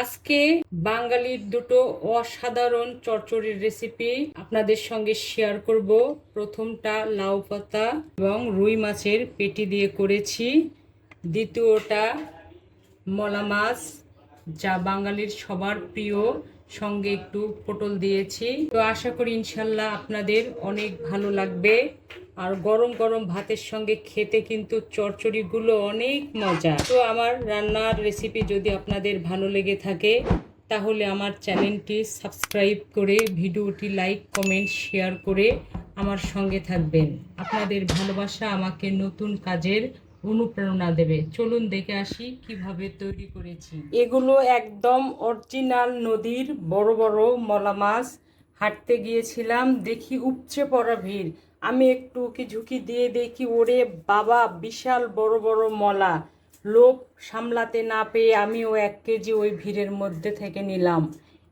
আজকে বাঙালির দুটো অসাধারণ চচ্চড়ির রেসিপি আপনাদের সঙ্গে শেয়ার করব। প্রথমটা লাউ পাতা এবং রুই মাছের পেটি দিয়ে করেছি। দ্বিতীয়টা মলা মাছ, যা বাঙালির সবার প্রিয়, সঙ্গে একটু পটল দিয়েছি। তো আশা করি ইনশাল্লাহ আপনাদের অনেক ভালো লাগবে। আর গরম গরম ভাতের সঙ্গে খেতে কিন্তু চচ্চড়িগুলো অনেক মজা। তো আমার রান্নার রেসিপি যদি আপনাদের ভালো লেগে থাকে, তাহলে আমার চ্যানেলটি সাবস্ক্রাইব করে, ভিডিওটি লাইক কমেন্ট শেয়ার করে আমার সঙ্গে থাকবেন। আপনাদের ভালোবাসা আমাকে নতুন কাজের অনুপ্রেরণা দেবে। চলুন দেখে আসি কীভাবে তৈরি করেছি। এগুলো একদম অরিজিনাল নদীর বড় বড় মলা মাছ। হাঁটতে গিয়েছিলাম, দেখি উপচে পড়া ভিড়। আমি একটু কি ঝুঁকি দিয়ে দেখি, ওরে বাবা, বিশাল বড় বড় মলা। লোভ সামলাতে না পেয়ে আমিও এক কেজি ওই ভিড়ের মধ্যে থেকে নিলাম।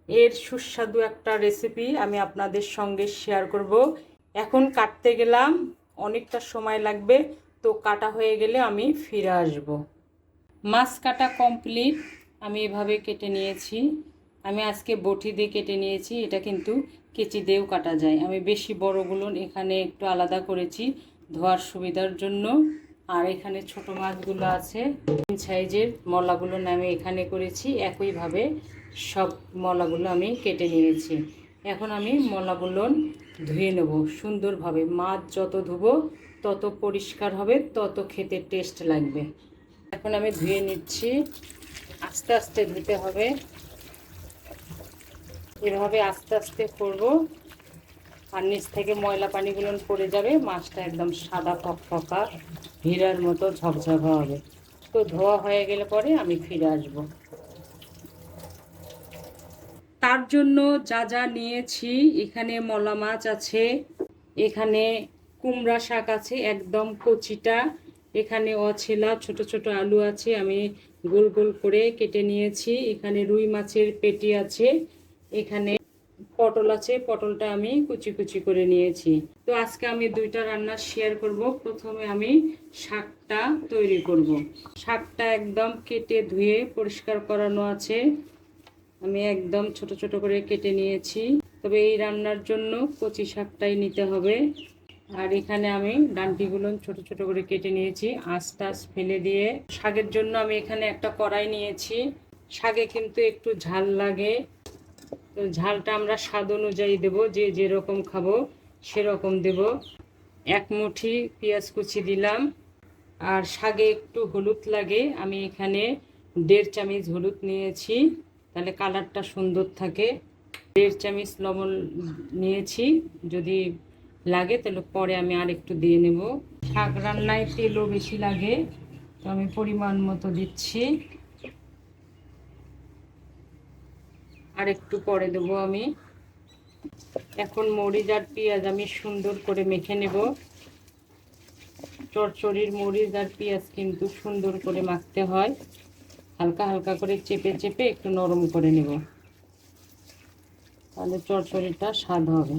এর সুস্বাদু একটা রেসিপি আমি আপনাদের সঙ্গে শেয়ার করব। এখন কাটতে গেলাম, অনেকটা সময় লাগবে, তো কাটা হয়ে গেলে আমি ফিরে আসব। মাছ কাটা কমপ্লিট আমি এভাবে কেটে নিয়েছি। আমি আজকে বটি দিয়ে কেটে নিয়েছি, এটা কিন্তু কেচি দিয়েও কাটা যায়। আমি বেশি বড়গুলো এখানে একটু আলাদা করেছি ধোয়ার সুবিধার জন্য। আর এখানে ছোট মাছগুলো আছে সাইজের মলাগুলো আমি এখানে করেছি। একইভাবে সব মলাগুলো আমি কেটে নিয়েছি। এখন আমি মলাগুলো ধুয়ে নেব সুন্দরভাবে। মাছ যত ধুবো, তত পরিষ্কার হবে, তত খেতে টেস্ট লাগবে। এখন আমি ধুয়ে নিচ্ছি। আস্তে আস্তে ধুতে হবে। এভাবে আস্তে আস্তে করব। আর নিচ থেকে ময়লা পানিগুলো পড়ে যাবে, মাছটা একদম সাদা ফকফকা হীরার মতো ঝকঝকা হবে। তো ধোয়া হয়ে গেলে পরে আমি ফিরে আসব। তার জন্য যা যা নিয়েছি, এখানে মলা মাছ আছে, এখানে কুমড়া শাক আছে, একদম কচিটা, এখানে অছেলা, ছোট ছোট আলু আছে, আমি গোল গোল করে কেটে নিয়েছি। এখানে রুই মাছের পেটি আছে এখানে পটল আছে, পটলটা আমি কুচি কুচি করে নিয়েছি। তো আজকে আমি দুইটা রান্না শেয়ার করব। প্রথমে আমি শাকটা তৈরি করব। শাকটা একদম কেটে ধুয়ে পরিষ্কার করানো আছে। আমি একদম ছোট ছোট করে কেটে নিয়েছি। তবে এই রান্নার জন্য কচি শাকটাই নিতে হবে। আর এখানে আমি ডান্টিগুলো ছোট ছোট করে কেটে নিয়েছি। টাস ফেলে দিয়ে শাকের জন্য আমি এখানে একটা কড়াই নিয়েছি। শাকে কিন্তু একটু ঝাল লাগে। তো ঝালটা আমরা স্বাদ অনুযায়ী দেব, যে যেরকম খাব সেরকম দেব। এক মুঠি পেঁয়াজ কুচি দিলাম, আর শাগে একটু হলুদ লাগে, আমি এখানে দেড় চামচ হলুদ নিয়েছি, তাহলে কালারটা সুন্দর থাকে। দেড় চামচ লবণ নিয়েছি, যদি লাগে তাহলে পরে আমি আর একটু দিয়ে নেব। শাক রান্নায় তেলও বেশি লাগে, তো আমি পরিমাণ মতো দিচ্ছি। আর একটু পরে দেবো আমি। এখন মরিচ আর পেঁয়াজ আমি সুন্দর করে মেখে নেব। চরচড়ির মরিচ আর পেঁয়াজ কিন্তু সুন্দর করে মাখতে হয়। হালকা হালকা করে চেপে চেপে একটু নরম করে নেব। তাহলে চরচড়িটা স্বাদ হবে।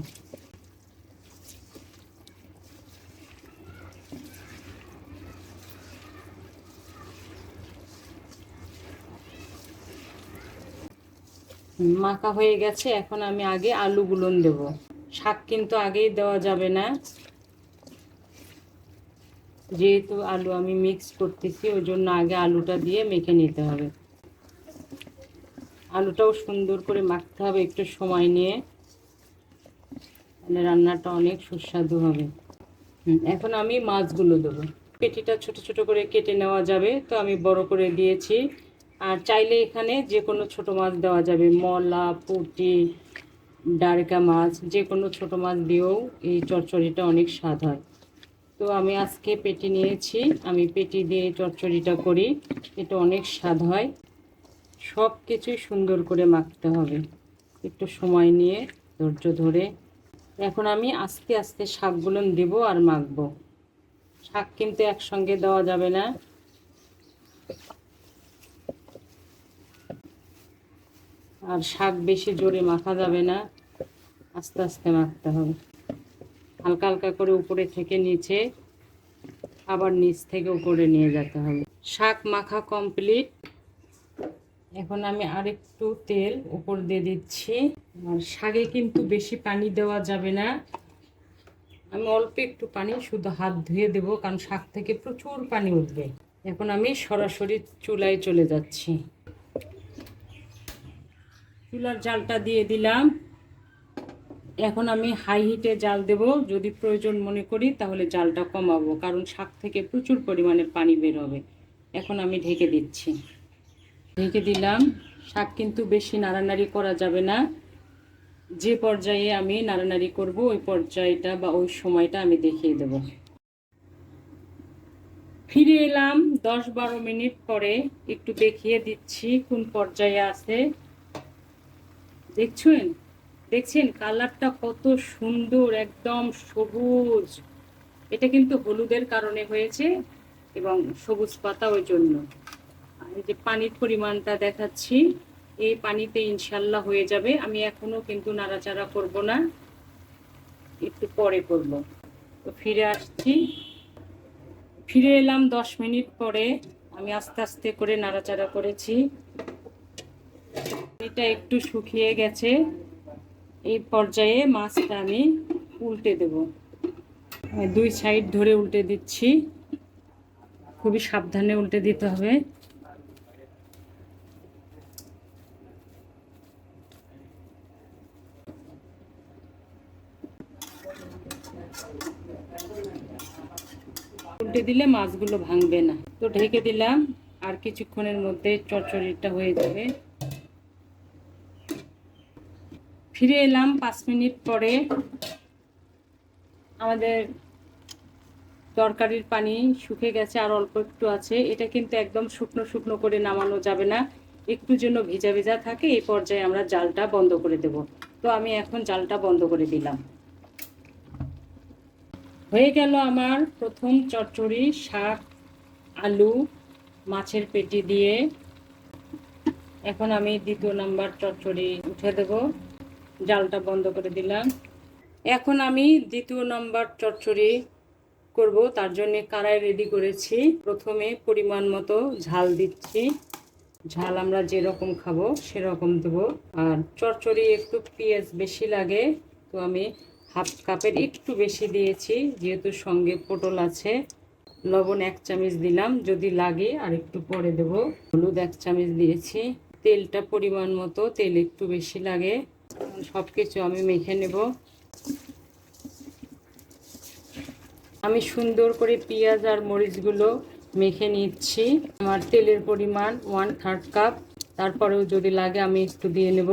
মাখা হয়ে গেছে, এখন আমি আগে আলুগুলো দেব শাক কিন্তু আগেই দেওয়া যাবে না। যেহেতু আলু আমি মিক্স করতেছি, ওই জন্য আগে আলুটা দিয়ে মেখে নিতে হবে। আলুটাও সুন্দর করে মাখতে হবে একটু সময় নিয়ে। তাহলে রান্নাটা অনেক সুস্বাদু হবে। এখন আমি মাছগুলো দেবো। পেটিটা ছোট ছোট করে কেটে নেওয়া যাবে, তো আমি বড় করে দিয়েছি। আর চাইলে এখানে যে কোনো ছোট মাছ দেওয়া যাবে। মলা, পুঁটি, ডারকা মাছ যে কোনো ছোট মাছ দিয়েও এই চচ্চড়িটা অনেক স্বাদ হয়। তো আমি আজকে পেটি নিয়েছি। আমি পেটি দিয়ে চচ্চড়িটা করি। এটা অনেক স্বাদ হয়। সব কিছুই সুন্দর করে মাখতে হবে। একটু সময় নিয়ে, ধৈর্য ধরে। এখন আমি আস্তে আস্তে শাকগুলো দেবো আর মাখবো। শাক কিন্তু একসঙ্গে দেওয়া যাবে না। আর শাক বেশি জোরে মাখা যাবে না। আস্তে আস্তে মাখতে হবে। হালকা হালকা করে উপরে থেকে নিচে, আবার নিচ থেকে উপরে নিয়ে যেতে হবে। শাক মাখা কমপ্লিট। এখন আমি আরেকটু তেল উপর দিয়ে দিচ্ছি। আর শাকে কিন্তু বেশি পানি দেওয়া যাবে না। আমি অল্প একটু পানি, শুধু হাত ধুয়ে দেব, কারণ শাক থেকে প্রচুর পানি উঠবে। এখন আমি সরাসরি চুলায় চলে যাচ্ছি। চুলার জালটা দিয়ে দিলাম। এখন আমি হাই হিটে জাল দেব। যদি প্রয়োজন মনে করি তাহলে জালটা কমাবো, কারণ শাক থেকে প্রচুর পরিমাণে পানি বের হবে। এখন আমি ঢেকে দিচ্ছি। ঢেকে দিলাম। শাক কিন্তু বেশি নাড়ানাড়ি করা যাবে না। যে পর্যায়ে আমি নাড়ানাড়ি করব, ওই পর্যায়টা বা ওই সময়টা আমি দেখিয়ে দেব। ফিরে এলাম। দশ বারো মিনিট পরে একটু দেখিয়ে দিচ্ছি কোন পর্যায়ে আছে। দেখছেন? দেখছেন কালারটা কত সুন্দর, একদম সবুজ। এটা কিন্তু হলুদের কারণে হয়েছে এবং সবুজ পাতা ওই জন্য। এই যে পানির পরিমাণটা দেখাচ্ছি, এই পানিতে ইনশাল্লাহ হয়ে যাবে। আমি এখনও কিন্তু নাড়াচাড়া করব না। একটু পরে করব। তো ফিরে আসছি। ফিরে এলাম দশ মিনিট পরে। আমি আস্তে আস্তে করে নাড়াচাড়া করেছি। এটা একটু শুকিয়ে গেছে, এই পর্যায়ে মাছটা আমি উল্টে দেব। দুই সাইড ধরে উল্টে দিচ্ছি। খুবই সাবধানে উল্টে দিতে হবে। উল্টে দিলে মাছগুলো ভাঙবে না। তো ঢেকে দিলাম, আর কিছুক্ষণের মধ্যে চচ্চড়িটা হয়ে যাবে। ফিরে এলাম পাঁচ মিনিট পরে। আমাদের তরকারির পানি শুকে গেছে, আর অল্প একটু আছে। এটা কিন্তু একদম শুকনো শুকনো করে নামানো যাবে না। একটু যেন ভিজা ভিজা থাকে, এই পর্যায়ে আমরা জালটা বন্ধ করে দেব। তো আমি এখন জালটা বন্ধ করে দিলাম। হয়ে গেল আমার প্রথম চচ্চড়ি, শাক, আলু, মাছের পেটি দিয়ে। এখন আমি দ্বিতীয় নাম্বার চচ্চড়ি উঠে দেব। জালটা বন্ধ করে দিলাম। এখন আমি দ্বিতীয় নম্বর চচ্চড়ি করব, তার জন্য কারাই রেডি করেছি। প্রথমে পরিমাণ মতো ঝাল দিচ্ছি। ঝাল আমরা যেরকম খাব সেরকম দেবো। আর চচ্চড়ি একটু পেঁয়াজ বেশি লাগে, তো আমি হাফ কাপের একটু বেশি দিয়েছি, যেহেতু সঙ্গে পটল আছে। লবণ এক চামচ দিলাম, যদি লাগে আর একটু পরে দেব। হলুদ এক চামচ দিয়েছি। তেলটা পরিমাণ মতো, তেল একটু বেশি লাগে। সব কিছু আমি মেখে নেব। আমি সুন্দর করে পেঁয়াজ আর মরিচগুলো মেখে নিচ্ছি। আমার তেলের পরিমাণ ওয়ান থার্ড কাপ তারপরেও যদি লাগে আমি একটু দিয়ে নেব।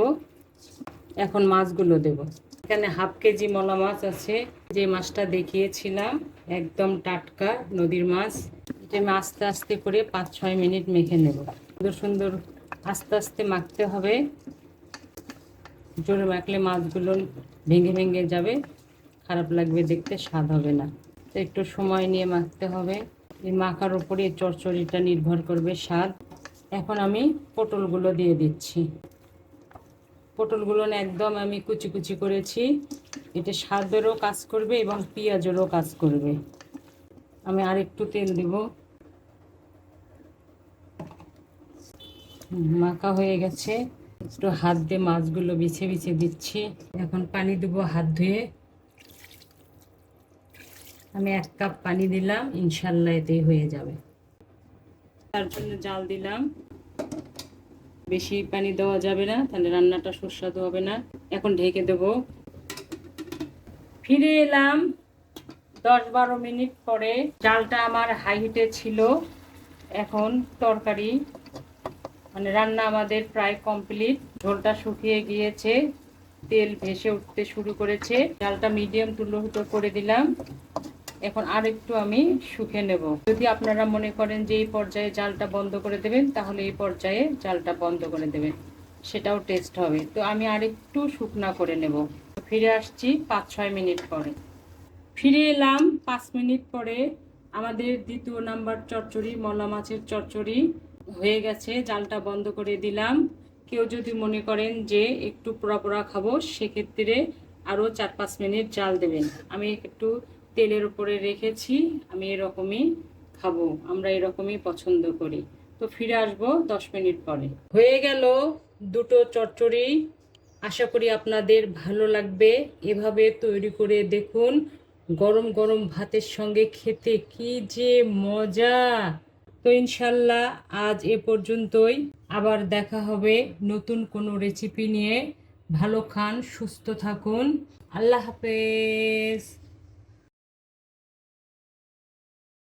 এখন মাছগুলো দেব। এখানে হাফ কেজি মলা মাছ আছে, যে মাছটা দেখিয়েছিলাম, একদম টাটকা নদীর মাছ। এটা আমি আস্তে আস্তে করে পাঁচ ছয় মিনিট মেখে নেব। সুন্দর সুন্দর আস্তে আস্তে মাখতে হবে। জোরে মাখলে মাছগুলো ভেঙে ভেঙে যাবে, খারাপ লাগবে, দেখতে স্বাদ হবে না। তো একটু সময় নিয়ে মাখতে হবে। এই মাখার উপরে চচ্চড়িটা নির্ভর করবে স্বাদ। এখন আমি পটলগুলো দিয়ে দিচ্ছি। পটলগুলো একদম আমি কুচি কুচি করেছি। এটা স্বাদেরও কাজ করবে এবং পেঁয়াজেরও কাজ করবে। আমি আরেকটু তেল দিব। মাখা হয়ে গেছে। একটু হাত দিয়ে মাছগুলো বিছে বিছে দিচ্ছি। এখন পানি দেবো হাত ধুয়ে। আমি এক কাপ পানি দিলাম, ইনশাল্লাহ এতেই হয়ে যাবে। তার জন্য জাল দিলাম। বেশি পানি দেওয়া যাবে না, তাহলে রান্নাটা সুস্বাদু হবে না। এখন ঢেকে দেব। ফিরে এলাম দশ বারো মিনিট পরে। চালটা আমার হাই হিটে ছিল। এখন তরকারি মানে রান্না আমাদের প্রায় কমপ্লিট ঝোলটা শুকিয়ে গিয়েছে, তেল ভেসে উঠতে শুরু করেছে। চালটা মিডিয়াম টু লো করে দিলাম। এখন আর একটু আমি শুকে নেব। যদি আপনারা মনে করেন যে এই পর্যায়ে জালটা বন্ধ করে দেবেন, তাহলে এই পর্যায়ে জালটা বন্ধ করে দেবেন। সেটাও টেস্ট হবে। তো আমি আর একটু শুকনা করে নেব। ফিরে আসছি পাঁচ ছয় মিনিট পরে। ফিরে এলাম পাঁচ মিনিট পরে। আমাদের দ্বিতীয় নাম্বার চচ্চড়ি, মলা মাছের চচ্চড়ি। হয়ে গেছে, জালটা বন্ধ করে দিলাম। কেউ যদি মনে করেন যে একটু পোড়া পোড়া খাব, সেক্ষেত্রে আরও চার পাঁচ মিনিট জাল দেবেন। আমি একটু তেলের উপরে রেখেছি, আমি এরকমই খাব, আমরা এরকমই পছন্দ করি। তো ফিরে আসব দশ মিনিট পরে। হয়ে গেল দুটো চচ্চড়ি। আশা করি আপনাদের ভালো লাগবে। এভাবে তৈরি করে দেখুন, গরম গরম ভাতের সঙ্গে খেতে কি যে মজা! তো ইনশাল্লাহ আজ এ পর্যন্তই। আবার দেখা হবে নতুন কোনো রেসিপি নিয়ে। ভালো খান, সুস্থ থাকুন। আল্লাহ হাফেজ।